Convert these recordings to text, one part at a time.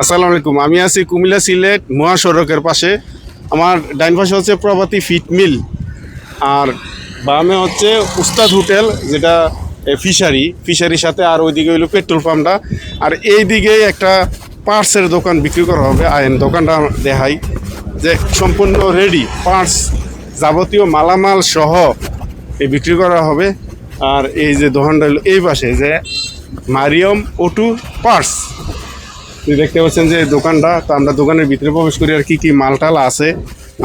আসসালামু আলাইকুম। আমি আছি কুমিল্লা সিলেট মহাসড়কের পাশে। আমার ডাইন পাশে হচ্ছে প্রভাতী ফিট মিল। আর বামে হচ্ছে উস্তাদ হোটেল, যেটা ফিশারি। ফিশারির সাথে আর ওইদিকে হইল পেট্রোল পাম্পটা। আর এই দিকে একটা পার্টসের দোকান বিক্রি করা হবে। আইন দোকানটা দেখাই। যে সম্পূর্ণ রেডি পার্টস যাবতীয় মালামাল সহ এই বিক্রি করা হবে। আর এই যে দোকানটা হলো এই পাশে যে মারিয়ম ওটু পার্টস দেখতে পাচ্ছেন যে দোকানটা, তো আমরা দোকানের ভিতরে প্রবেশ করি আর কি কি মালটাল আছে।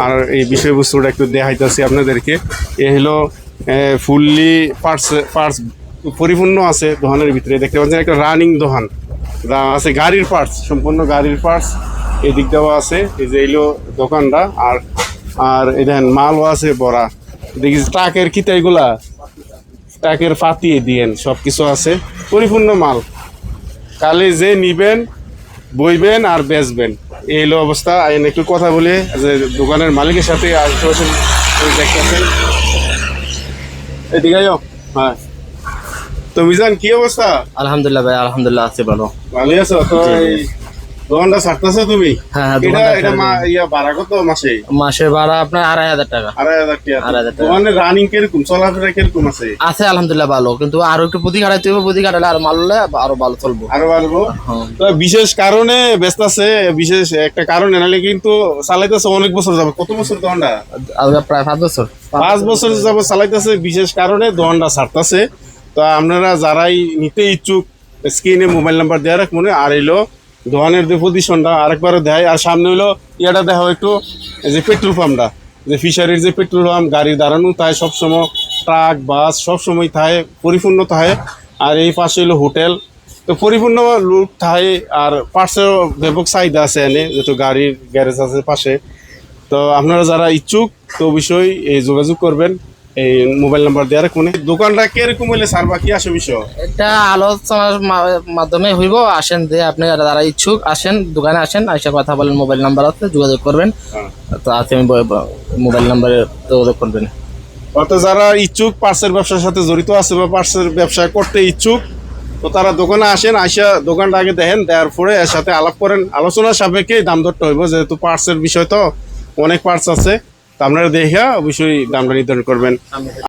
আর এই বিষয়বস্তুটা একটু দেখাইতেছি আপনাদেরকে। এ হলো ফুললি পার্টস পার্টস পরিপূর্ণ আছে দোকানের ভিতরে। দেখতে পাচ্ছেন একটা রানিং দোকান। আছে গাড়ির পার্টস, সম্পূর্ণ গাড়ির পার্টস। এদিক দেওয়া আছে, এই যে এলো দোকানটা। আর আর এই দেখেন, মালও আছে বড়া। দেখি ট্রাকের কিতা এগুলা ট্রাকের ফাতিয়ে দিয়েন সব কিছু আছে। পরিপূর্ণ মাল। কালে যে নিবেন বইবেন আর বেচবেন। এই হলো অবস্থা। আইন একটু কথা বলে যে দোকানের মালিকের সাথে আশেপাশে দেখতেছেন এদিকে যাও হ্যাঁ। তো মিজান কি অবস্থা? আলহামদুলিল্লাহ ভাই আলহামদুলিল্লাহ আছি ভালো। ভালো আছো? তো দোকানটা ছাড়তেছো তুমি? হ্যাঁ, হ্যাঁ, এটা এটা ইয়া ভাড়া কত মাসে? মাসে ভাড়া আপনার আড়াই হাজার টাকা। আড়াই হাজার টাকা। আড়াই হাজার টাকা। দোকানের রানিং কীরকম? চলাফেরা কীরকম আছে? আছে আলহামদুলিল্লাহ ভালো। কিন্তু আরও একটু প্রতি কাটাইতে হবে প্রতি কাটালে আর মাল আরও ভালো চলবো। আরও পারব হ্যাঁ। তো বিশেষ কারণে ব্যস্ত আছে বিশেষ একটা কারণে নাহলে কিন্তু চালাইতেছে অনেক বছর যাবে কত বছর দোকানটা? প্রায় পাঁচ বছর। পাঁচ বছর যাবত চালাইতেছে বিশেষ কারণে দোকানটা ছাড়তেছে। তো আপনারা যারাই নিতে ইচ্ছুক স্ক্রিনে মোবাইল নাম্বার দেওয়া রাখ মনে আর এলো দোকানের যে পজিশনটা আরেকবারও দেয়। আর সামনে হলো ইয়াটা দেখা একটু যে পেট্রোল পাম্পটা যে ফিশারির যে পেট্রোল পাম্প গাড়ি দাঁড়ানো, তাই সবসময় ট্রাক বাস সবসময় থাকে পরিপূর্ণ থাকে আর এই পাশে হলো হোটেল তো পরিপূর্ণ লুক থাকে আর পার্সের ব্যাপক চাহিদা আছে এনে, যেহেতু গাড়ির গ্যারেজ আছে পাশে। তো আপনারা যারা ইচ্ছুক, তো অবশ্যই এই যোগাযোগ করবেন। এই মোবাইল নাম্বার দেওয়ার কোনে দোকানটা কীরকম হইলে সারবা কি আসে বিষয়? এটা আলোচনার মাধ্যমে হইব। আসেন যে আপনি যারা ইচ্ছুক আসেন দোকানে আসেন এসে কথা বলেন মোবাইল নাম্বার আছে যোগাযোগ করবেন। হ্যাঁ। তো আছে আমি মোবাইল নাম্বারে যোগাযোগ করবেন। অত যারা ইচ্ছুক পার্সের ব্যবসার সাথে জড়িত আছে বা পার্সের ব্যবসা করতে ইচ্ছুক তো তারা দোকানে আসেন আইসা দোকানটা আগে দেখেন দেওয়ার পরে এর সাথে আলাপ করেন। আলোচনার সাপেক্ষে দাম দরটা হইব যেহেতু পার্সের বিষয় তো অনেক পার্টস আছে। তো আপনারা দেখে অবশ্যই দামটা নির্ধারণ করবেন।